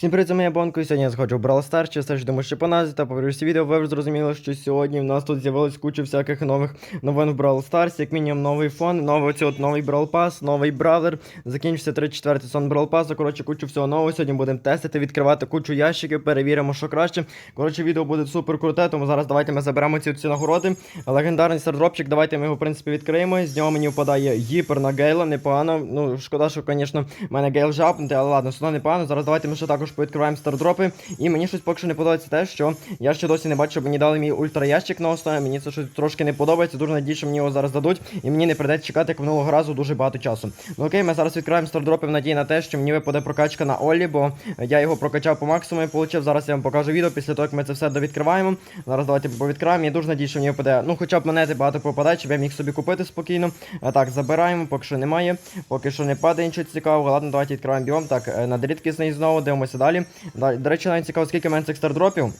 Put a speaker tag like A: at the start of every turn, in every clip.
A: Всім привіт, це моя Бонко, і сьогодні я заходжу в Brawl Stars, чи все ж думаю, що по назві та повернувся відео, ви вже зрозуміли, що сьогодні в нас тут з'явилось куча всяких нових новин в Brawl Stars, як мінімум новий фон, новий от новий Brawl Pass, новий бравлер, закінчився 34 сон Brawl Pass, коротше, кучу всього нового, сьогодні будемо тестити, відкривати кучу ящиків, перевіримо, що краще. Коротше, відео буде супер круте, тому зараз давайте ми заберемо ці ці нагороди. Легендарний стардропчик, давайте ми його, в принципі, відкриємо, з нього мені впадає гіпер на Гейла, непогано, ну, шкода, що, звісно, в мене Гейл жапнути, але ладно, сюди непогано, зараз давайте ми ще також повідкриваємо стардропи. І мені щось поки що не подобається те, що я ще досі не бачу, щоб мені дали мій ультраящик на основі. Мені це щось трошки не подобається. Дуже надію, що мені його зараз дадуть. І мені не прийдеться чекати, як минулого разу, дуже багато часу. Ну окей, ми зараз відкриваємо стардропи в надії на те, що мені випаде прокачка на Оллі, бо я його прокачав по максимуму і получив. Зараз я вам покажу відео після того, як ми це все довідкриваємо. Зараз давайте повідкриваємо. Я дуже надію, що мені випаде. Ну, хоча б монети багато попадає, щоб я міг собі купити спокійно. Так, забираємо, поки що немає. Поки що не падає нічого цікавого. Ладно, давайте відкриваємо біом. Так, е, на рідкісний знову дивимося далі. Да- До речі, навіть цікаво, скільки в мене цих стардропів.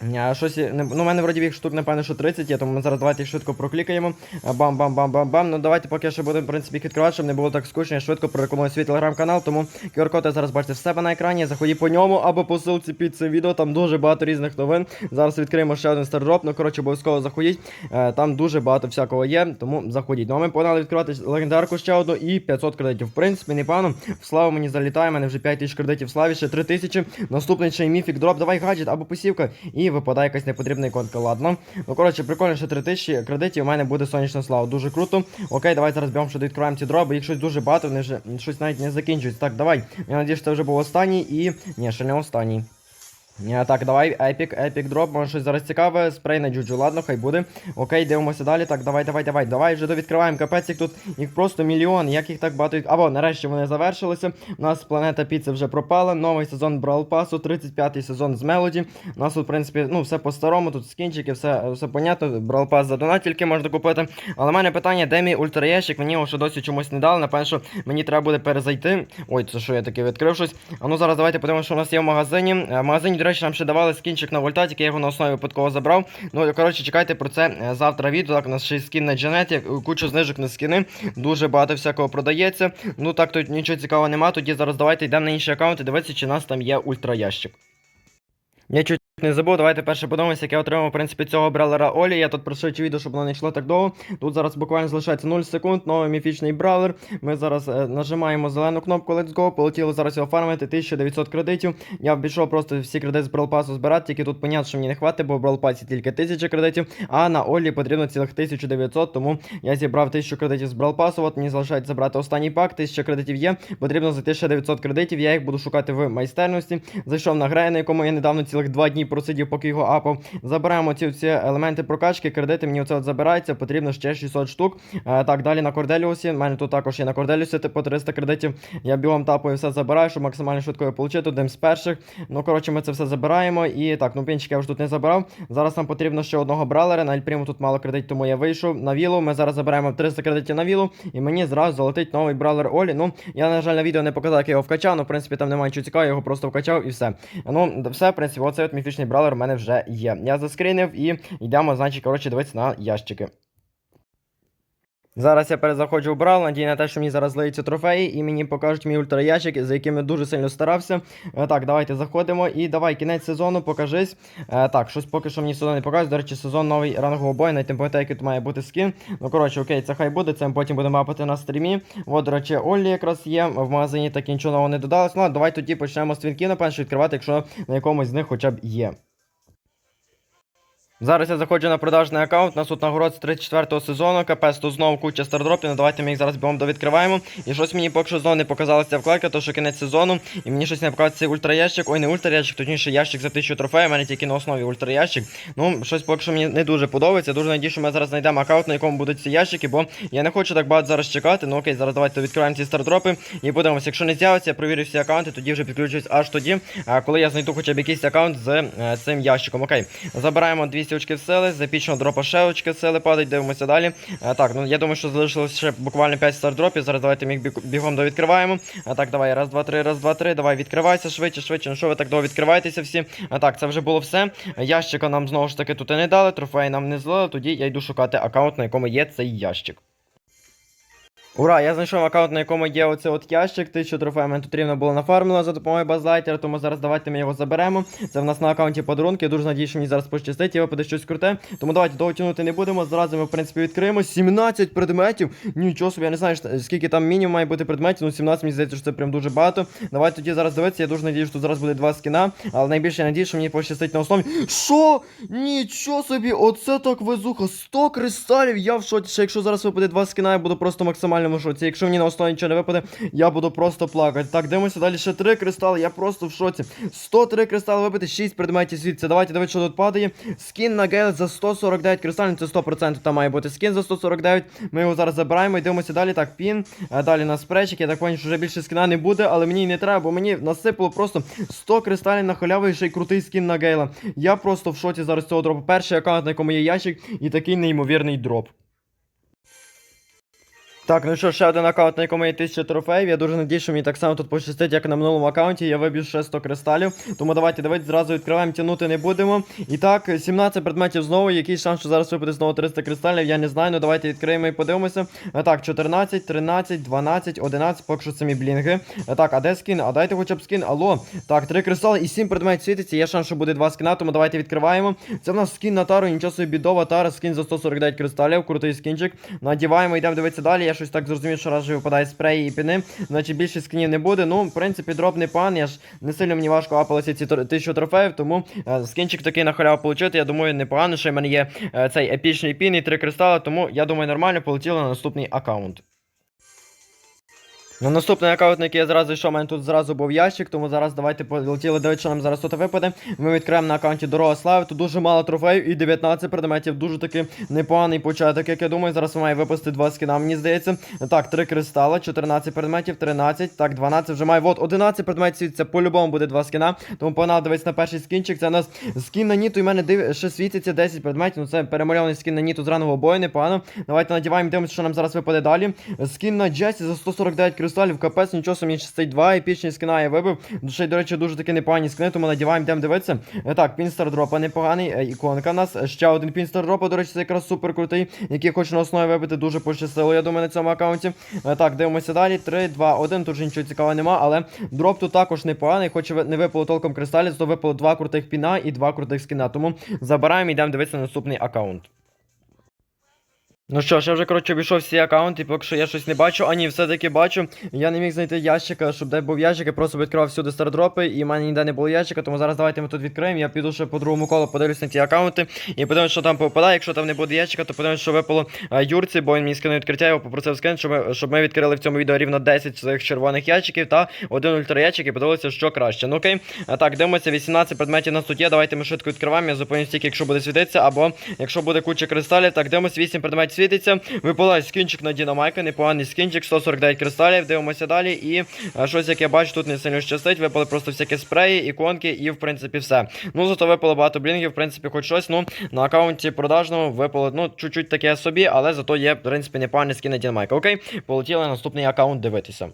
A: А, щось, не- ну, у мене вроді їх штук, напевно, що 30 є, тому ми зараз давайте їх швидко проклікаємо. Бам-бам-бам-бам-бам. Ну давайте поки що будемо, в принципі, їх відкривати, щоб не було так скучно. Я швидко прорекламую свій телеграм-канал, тому QR-код ви зараз бачите в себе на екрані. Заходіть по ньому або по ссылці під цим відео, там дуже багато різних новин. Зараз відкриємо ще один стардроп, ну коротше, обов'язково заходіть. Е, Там дуже багато всякого є, тому заходіть. Ну а ми погнали відкривати легендарку ще одну і 500 кредитів. В принципі, непогано. В славу мені залітає, мене вже 5000 кредитів в славі, ще 3000. Наступний ще й міфік дроп. Давай гаджет або посівка. І випадає якась непотрібна іконка. Ладно. Ну коротше, прикольно, ще 3000 кредитів. У мене буде сонячна слава. Дуже круто. Окей, давай зараз б'ємо, що відкриваємо ці дроби. Їх щось дуже багато, вони вже щось навіть не закінчується. Так, давай. Я надію, що це вже був останній і. Ні, ще не останній. Ні, Так, давай, епік, епік дроп, може щось зараз цікаве, спрей на джуджу, ладно, хай буде. Окей, дивимося далі. Так, давай, давай, давай, давай, вже довідкриваємо. Капець, тут їх просто мільйон, як їх так багато. Або нарешті вони завершилися. У нас планета Піци вже пропала. Новий сезон Брал Пасу, 35-й сезон з Мелоді. У нас тут, в принципі, ну, все по-старому, тут скінчики, все, все понятно. Брал Пас за донат тільки можна купити. Але в мене питання, де мій ультраящик? Мені його ще досі чомусь не дали. Напевно, що мені треба буде перезайти. Ой, це що я таке відкрив щось. А ну зараз давайте подивимося, що у нас є в магазині. Е, В магазині, речі, нам ще давали скінчик на вольтаті, я його на основі випадково забрав. Ну, коротше, чекайте про це е, завтра відео. Так, у нас ще й скін на Джанеті, кучу знижок на скіни. Дуже багато всякого продається. Ну так тут нічого цікавого нема. Тоді зараз давайте йдемо на інші аккаунти, дивитися, чи у нас там є ультраящик. Я чуть не забув, давайте перше подивимося, як я отримав, в принципі, цього бралера Олі. Я тут пришвидшу відео, щоб воно не йшло так довго. Тут зараз буквально залишається 0 секунд, новий міфічний бравлер. Ми зараз е, нажимаємо зелену кнопку Let's Go, полетіли зараз його фармити, 1900 кредитів. Я обійшов просто всі кредити з бралпасу збирати, тільки тут понятно, що мені не хватить, бо в бралпасі тільки 1000 кредитів, а на Олі потрібно цілих 1900, тому я зібрав 1000 кредитів з бралпасу, от мені залишається забрати останній пак, 1000 кредитів є, потрібно зайти ще 900 кредитів, я їх буду шукати в майстерності. Зайшов на грей, на якому я недавно цілих 2 дні просидів, поки його апав. Забираємо ці всі елементи прокачки, кредити мені оце от забирається, потрібно ще 600 штук. Е, так, далі на Корделіусі. У мене тут також є на Корделіусі по 300 кредитів. Я бігом тапою все забираю, щоб максимально швидко його отримати, одним з перших. Ну, коротше, ми це все забираємо. І так, ну пінчик я вже тут не забирав. Зараз нам потрібно ще одного бралера. На Альпріму тут мало кредитів, тому я вийшов на вілу. Ми зараз забираємо 300 кредитів на вілу, і мені зразу залетить новий бралер Олі. Ну, я, на жаль, на відео не показав, як я його вкачав. Ну, в принципі, там немає нічого цікавого, я його просто вкачав і все. Ну, все, в принципі, оцей от міфічний бралер у мене вже є. Я заскринив і йдемо, значить, коротше, дивитися на ящики. Зараз я перезаходжу в Брал, надію на те, що мені зараз злиються трофеї, і мені покажуть мій ультраящик, за яким я дуже сильно старався. Е, так, давайте заходимо. І давай, кінець сезону, покажись. Е, так, щось поки що мені сезон не показує. До речі, сезон новий рангового бою, навіть не який тут має бути скін. Ну, коротше, окей, це хай буде, це ми потім будемо мапати на стрімі. От, до речі, Оллі якраз є. В магазині так нічого нового не додалось. Ну, а давай тоді почнемо з твінків, напевно, відкривати, якщо на якомусь з них хоча б є. Зараз я заходжу на продажний аккаунт. Нас тут нагород з 34-го сезону. Капець, тут знову куча стардропів. Ну давайте ми їх зараз бігом довідкриваємо. І щось мені поки що знову не показалася вкладка, то що кінець сезону. І мені щось не показується цей ультраящик. Ой, не ультраящик, точніше ящик за 1000 трофеїв. У мене тільки на основі ультраящик. Ну, щось поки що мені не дуже подобається. Дуже надію, що ми зараз знайдемо аккаунт, на якому будуть ці ящики, бо я не хочу так багато зараз чекати. Ну окей, зараз давайте відкриваємо ці стардропи і подивимося. Якщо не з'явиться, я провірю всі аккаунти, тоді вже підключусь аж тоді, коли я знайду хоча б якийсь аккаунт з е, цим ящиком. Окей, забираємо 200 очків сили, запічно дропа ще очки сили падають, дивимося далі. А, так, ну я думаю, що залишилось ще буквально 5 стардропів. Зараз давайте ми їх бігом довідкриваємо. А так, давай, раз, два, три, раз, два, три. Давай, відкривайся швидше, швидше. Ну що ви так довго відкриваєтеся всі? А так, це вже було все. Ящика нам знову ж таки тут і не дали, трофеї нам не злили, тоді я йду шукати аккаунт, на якому є цей ящик. Ура, я знайшов аккаунт, на якому є оце от ящик, 1000 трофеїв мені тут рівно було нафармило за допомогою базлайтера, тому зараз давайте ми його заберемо. Це в нас на аккаунті подарунки. Дуже надіюсь, що мені зараз пощастить, і випаде щось круте. Тому давайте довго тягнути не будемо. Зразу ми, в принципі, відкриємо. 17 предметів. Нічого собі, я не знаю, скільки там мінімум має бути предметів. Ну, 17, мені здається, що це прям дуже багато. Давайте тоді зараз дивитися. Я дуже надіюсь, що тут зараз буде два скіна. Але найбільше я надіюсь, що мені пощастить на основі. Що? Нічого собі, оце так везуха. 100 кристалів. Я в шоці. Ще якщо зараз випаде два скіна, я буду просто максимально в шоці. Якщо мені на основі нічого не випаде, я буду просто плакати. Так, дивимося далі ще 3 кристали. Я просто в шоці. 103 кристали вибити, 6 предметів звідси. Давайте дивитися, що тут падає. Скін на гейл за 149 кристалів. Це 100% там має бути скін за 149. Ми його зараз забираємо і дивимося далі. Так, пін. Далі на спречик. Я так понял, що вже більше скіна не буде, але мені не треба, бо мені насипало просто 100 кристалів на халяву і ще й крутий скін на гейла. Я просто в шоці зараз цього дропу. Перший аккаунт, на якому є ящик, і такий неймовірний дроп. Так, ну що, ще один аккаунт, на якому є 1000 трофеїв. Я дуже надію, що мені так само тут пощастить, як на минулому аккаунті. Я виб'ю ще 100 кристалів. Тому давайте дивитися, зразу відкриваємо, тягнути не будемо. І так, 17 предметів знову. Який шанс, що зараз випаде знову 300 кристалів, я не знаю. Ну давайте відкриємо і подивимося. А, так, 14, 13, 12, 11, поки що самі блінги. А, так, а де скін? А дайте хоча б скін. Алло. Так, 3 кристали і 7 предметів світиться. Є шанс, що буде 2 скіна, тому давайте відкриваємо. Це в нас скін на тару, нічого собі бідова тара, скін за 149 кристалів, крутий скінчик. Надіваємо, йдемо дивитися далі. Я щось так зрозумів, що раз випадає спреї і піни, значить більше скінів не буде. Ну, в принципі, дробний пан. Я ж не сильно мені важко апалися ці тисячу трофеїв, тому е, скінчик такий на халяву получити. Я думаю, непогано. що в мене є е, цей епічний пін і три кристали, тому я думаю, нормально полетіло на наступний аккаунт. На наступний аккаунт, на який я зразу йшов, у мене тут зразу був ящик, тому зараз давайте полетіли дивитися, що нам зараз тут випаде. Ми відкриємо на аккаунті Дорога Слави, тут дуже мало трофеїв і 19 предметів, дуже таки непоганий початок, як я думаю. Зараз має випасти два скіна, мені здається. Так, 3 кристала, 14 предметів, 13, так, 12 вже має. Вот, 11 предметів, це по-любому буде два скіна. Тому погнали дивитися на перший скінчик. Це у нас скін на Ніту, і в мене див... ще світиться 10 предметів. Ну це перемальований скін на Ніту з ранного бою, непогано. Давайте надіваємо, дивимося, що нам зараз випаде далі. Скін на Джесі за 149 кристалів, капець, нічого собі щастить. Два епічні скіна я вибив. Ще до речі, дуже таки непогані скини, тому надіваємо, йдемо дивитися. Е, Так, пінстар дропа непоганий, е, іконка у нас. Ще один пінстар дропа, до речі, це якраз супер крутий, який хочу на основі вибити, дуже пощастило, я думаю, на цьому аккаунті. Е, Так, дивимося далі. 3, 2, 1. Тут вже нічого цікавого нема, але дроп тут також непоганий, хоч не випало толком кристалів, то випало два крутих піна і два крутих скіна. Тому забираємо йдемо дивитися на наступний аккаунт. Ну що ж, я вже коротше обійшов всі аккаунти, поки що я щось не бачу. А ні, все-таки бачу. Я не міг знайти ящика, щоб де був ящик, я просто відкривав всюди стардропи, і в мене ніде не було ящика, тому зараз давайте ми тут відкриємо. Я піду ще по другому колу, подивлюсь на ті аккаунти і подивимось, що там попадає. Якщо там не буде ящика, то подивимось, що випало а, Юрці, бо він мені скинув відкриття, його попросив скинути, щоб ми, щоб ми відкрили в цьому відео рівно 10 цих червоних ящиків та один ультра ящик і подивилися, що краще. Ну окей. А, так, дивимося, 18 предметів у нас тут. Давайте ми швидко відкриваємо. Я зупинюсь тільки, якщо буде світитися, або якщо буде куча кристалів. Так, дивимося, 8 предметів світиться. Випадає скінчик на Дінамайка, непоганий скінчик, 149 кристалів. Дивимося далі. І а, щось, як я бачу, тут не сильно щастить. Випали просто всякі спреї, іконки, і в принципі все. Ну, зато випало багато блінгів, в принципі, хоч щось. Ну, на аккаунті продажному випало, ну, чуть-чуть таке собі, але зато є, в принципі, непоганий скін на Дінамайка. Окей, полетіли на наступний аккаунт дивитися.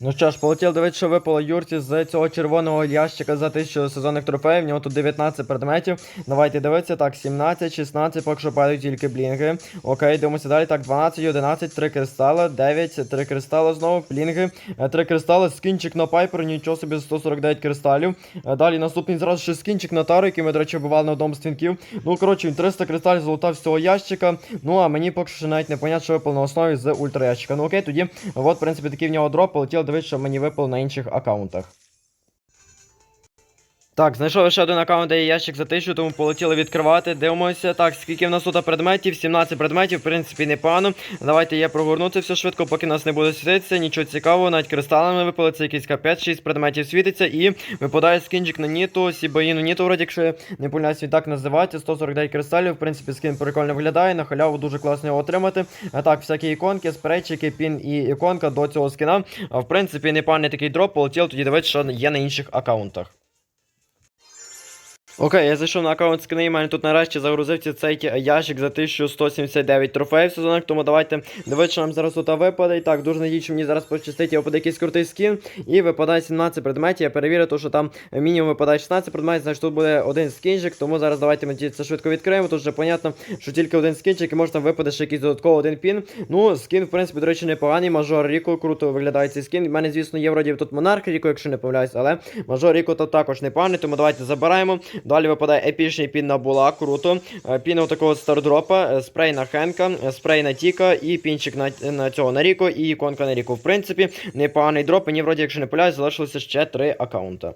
A: Ну що ж, полетів дивитися, що випало Юрці з цього червоного ящика за 1000 сезонних трофеїв. В нього тут 19 предметів. Давайте дивитися. Так, 17, 16, поки що падають тільки блінги. Окей, дивимося далі. Так, 12, 11, 3 кристали, 9, 3 кристали знову, блінги, 3 кристали, скінчик на пайпер, нічого собі 149 кристалів. Е, Далі наступний зразу ще скінчик на тару, який ми, до речі, вбивали на одному з твінків. Ну, коротше, він 300 кристалів залутав з цього ящика. Ну, а мені поки що навіть не понятно, що випало на основі з ультра ящика. Ну окей, тоді, от, в принципі, такий в нього дроп, полетів дивитися, що мені випало на інших аккаунтах. Так, знайшов ще один аккаунт, де є ящик за 1000, тому полетіли відкривати. Дивимося. Так, скільки в нас тут предметів? 17 предметів, в принципі, непогано. Давайте я прогорнути все швидко, поки нас не буде світитися. Нічого цікавого, навіть кристалами випали, це якийсь капець, 6 предметів світиться і випадає скінчик на Ніту, Сібаїну Ніту, вроді, якщо не помиляюсь, так називається. 149 кристалів. В принципі, скін прикольно виглядає, на халяву дуже класно його отримати. А так, всякі іконки, спрейчики, пін і іконка до цього скіна. А в принципі, непоганий такий дроп, полетів тоді дивитися, що є на інших аккаунтах. Окей, я зайшов на аккаунт скини, і мене тут нарешті загрузився цей ящик за 1179 трофеїв в сезонах, тому давайте дивитися, нам зараз тут випаде. І так, дуже надію, що мені зараз пощастить, і випаде якийсь крутий скін. І випадає 17 предметів. Я перевірю, то, що там мінімум випадає 16 предметів, значить тут буде один скінчик, тому зараз давайте ми це швидко відкриємо. Тут вже понятно, що тільки один скінчик, і може там випаде ще якийсь додатково один пін. Ну, скін, в принципі, до речі, непоганий. Мажор Ріко круто виглядає цей скін. У мене, звісно, є вроді тут Монарх Ріко, якщо не помиляюсь, але Мажор Ріко то також непоганий, тому давайте забираємо. Далі випадає епічний пін на була, круто. Е, Пін такого стардропа, е, спрей на Хенка, е, спрей на Тіка і пінчик на, на цього на Ріко і іконка на Ріко. В принципі, непоганий дроп. Мені вроді, якщо не поляю, залишилося ще три аккаунта.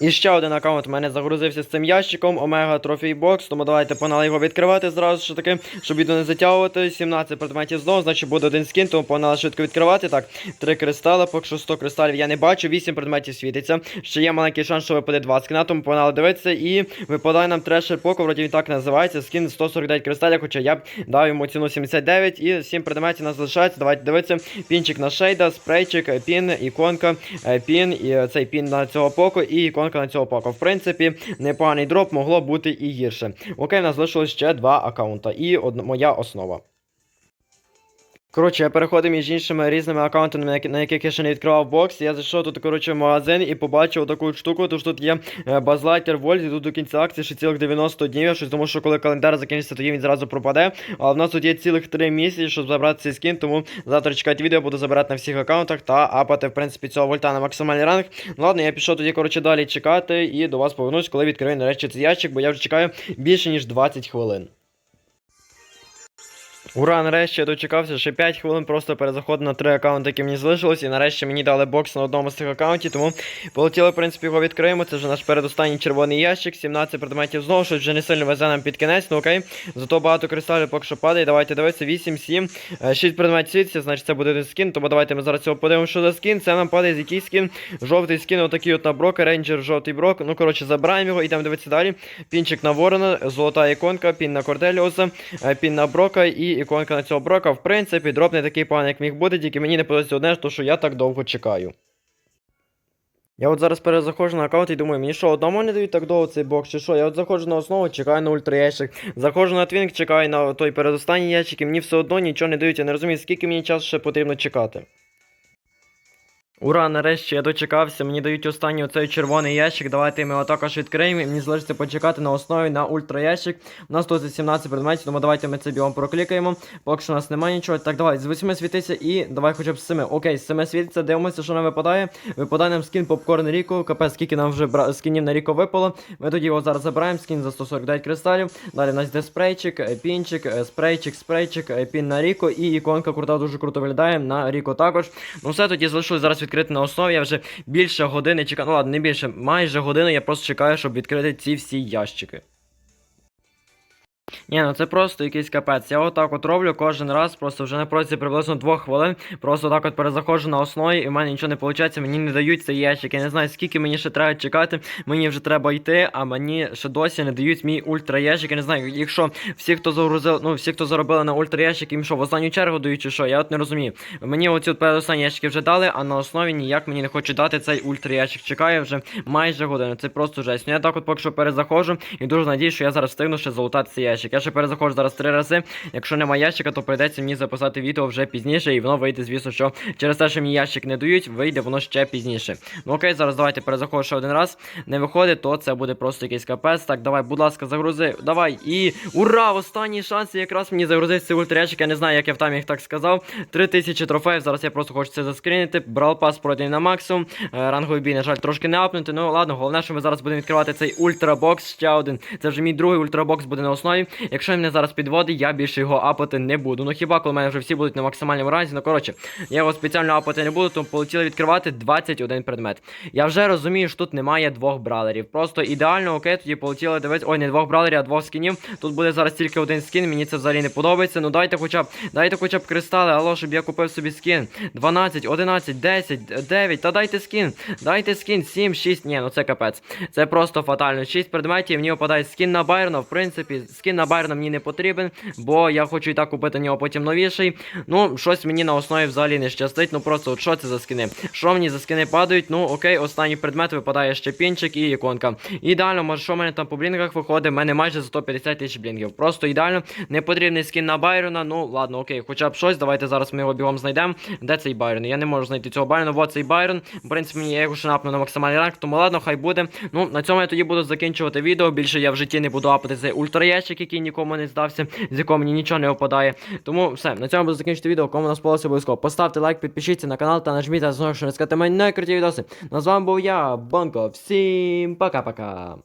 A: І ще один аккаунт у мене загрузився з цим ящиком Омега Trophy Box, тому давайте погнали його відкривати зразу ж таки, щоб відео не затягувати. 17 предметів знову, значить буде один скін, тому погнали швидко відкривати. Так, 3 кристали, поки що 100 кристалів я не бачу, 8 предметів світиться. Ще є маленький шанс, що випаде 2 скіна, тому погнали дивитися. І випадає нам трешер поко, вроді він так називається. Скін 149 кристалів, хоча я б дав йому ціну 79 і 7 предметів нас залишається. Давайте дивитися. Пінчик на шейда, спрейчик, пін, іконка, е, пін, і е, цей пін на цього поко, і іконка на цього пака. В принципі, непоганий дроп могло бути і гірше. Окей, у нас залишилось ще два аккаунта і одна, моя основа. Коротше, я переходив між іншими різними аккаунтами, на яких я ще не відкривав бокс. Я зайшов тут, коротше, в магазин і побачив таку штуку, тож тут є е, базлайтер Вольт, і тут до кінця акції ще цілих 90 днів, щось тому що коли календар закінчиться, тоді він зразу пропаде. Але в нас тут є цілих 3 місяці, щоб забрати цей скін, тому завтра чекайте відео, буду забирати на всіх аккаунтах та апати, в принципі, цього вольта на максимальний ранг. Ну ладно, я пішов тоді, коротше, далі чекати і до вас повернусь, коли відкрию нарешті цей ящик, бо я вже чекаю більше ніж 20 хвилин. Ура, нарешті я дочекався, ще 5 хвилин просто перезаходив на три аккаунти, які мені залишилось, і нарешті мені дали бокс на одному з цих аккаунтів, тому полетіли, в принципі, його відкриємо. Це вже наш передостанній червоний ящик, 17 предметів знову, щось вже не сильно везе нам під кінець, ну окей. Зато багато кристалів поки що падає. Давайте дивитися, 8, 7, 6 предметів світиться, значить це буде один скін, тому давайте ми зараз цього подивимося, що за скін. Це нам падає з який скін. Жовтий скін, отакий от на брока, рейнджер, жовтий брок. Ну, коротше, забираємо його, йдемо дивитися далі. Пінчик на ворона, золота іконка, пін на Корделіуса, е, пін на брока і іконка на цього брока. В принципі, дроп не такий поганий, як міг бути, тільки мені не подобається одне, що я так довго чекаю. Я от зараз перезаходжу на аккаунт і думаю, мені що, одному не дають так довго цей бокс, чи що? Я от заходжу на основу, чекаю на ультра ящик, заходжу на твінк, чекаю на той передостанній ящик, і мені все одно нічого не дають. Я не розумію, скільки мені часу ще потрібно чекати. Ура, нарешті я дочекався, мені дають останній оцей червоний ящик. Давайте ми його також відкриємо. І мені залишиться почекати на основі на ультра ящик. У нас тут 17 предметів, тому давайте ми це біом проклікаємо. Поки що у нас немає нічого. Так, давай, з 8 світиться і давай хоча б з 7. Окей, з 7 світиться, дивимося, що нам випадає. Випадає нам скін попкорн Ріко. Капець, скільки нам вже бра... скінів на Ріко випало. Ми тоді його зараз забираємо, скін за 149 кристалів. Далі у нас йде спрейчик, е, пінчик, е, спрейчик, спрейчик, е, пін на Ріко і іконка крута дуже круто виглядає на Ріко також. Ну все, тоді залишилось зараз відкрити на основі. Я вже більше години чекаю. Ну ладно, не більше, майже годину я просто чекаю, щоб відкрити ці всі ящики. Ні, ну це просто якийсь капець. Я отак от роблю кожен раз, просто вже на протязі приблизно двох хвилин. Просто так от перезаходжу на основі, і в мене нічого не виходить, мені не дають цей ящик. Я не знаю, скільки мені ще треба чекати. Мені вже треба йти, а мені ще досі не дають мій ультра ящик. Я не знаю, якщо всі, хто загрузив, ну всі, хто заробили на ультра ящик, їм що, в останню чергу дають чи що, я от не розумію. Мені оці от передостанні ящики вже дали, а на основі ніяк мені не хочуть дати цей ультра ящик. Чекаю вже майже годину. Це просто жесть. Ну я так от поки що перезаходжу і дуже надію, що я зараз встигну ще залутати цей ящик. Я ще перезаходжу зараз три рази. Якщо немає ящика, то прийдеться мені записати відео вже пізніше, і воно вийде, звісно, що через те, що мені ящик не дають, вийде воно ще пізніше. Ну окей, зараз давайте перезаходжу ще один раз. Не виходить, то це буде просто якийсь капець. Так, давай, будь ласка, загрузи. Давай. І ура! Останній шанс. Якраз мені загрузив цей ультрящик. Я не знаю, як я в таймінг так сказав. 3000 трофеїв. Зараз я просто хочу це заскрінити. Брал пас пройдений на максимум. Е, Ранговий бій, на жаль, трошки не апнути. Ну ладно, головне, що ми зараз будемо відкривати цей ультрабокс. Ще один. Це вже мій другий ультрабокс буде на основі. Якщо він мене зараз підводить, я більше його апати не буду. Ну хіба коли в мене вже всі будуть на максимальному разі. Ну коротше, я його спеціально апати не буду, тому полетіли відкривати 21 предмет. Я вже розумію, що тут немає двох бралерів. Просто ідеально, окей, тоді полетіли дивитися. Ой, не двох бралерів, а двох скінів. Тут буде зараз тільки один скін, мені це взагалі не подобається. Ну дайте хоча б, дайте хоча б кристали, алло, щоб я купив собі скін. 12, 11, 10, 9, та дайте скін. Дайте скін, 7, 6. Ні, ну це капець. Це просто фатально. 6 предметів, мені випадає скін на Байрона. В принципі, скін на Байрона мені не потрібен, бо я хочу і так купити нього потім новіший. Ну, щось мені на основі взагалі не щастить. Ну просто от що це за скини? Що мені за скини падають? Ну окей, останній предмет випадає ще пінчик і іконка. Ідеально, може, що в мене там по блінгах виходить, в мене майже за 150 тисяч блінгів. Просто ідеально, не потрібний скін на Байрона. Ну ладно, окей, хоча б щось. Давайте зараз ми його бігом знайдемо. Де цей Байрон? Я не можу знайти цього Байрона. Вот цей Байрон. В принципі, мені я його ще напну на максимальний ранг, тому ладно, хай буде. Ну, на цьому я тоді буду закінчувати відео. Більше я в житті не буду апати цей ультраящик, який нікому не здався, з якого мені нічого не опадає. Тому все, на цьому буду закінчити відео. Кому нас сподобалося обов'язково. Поставте лайк, підпишіться на канал та нажміть на знову, що не скати мені найкруті відоси. Ну, з вами був я, Бонко. Всім пока-пока.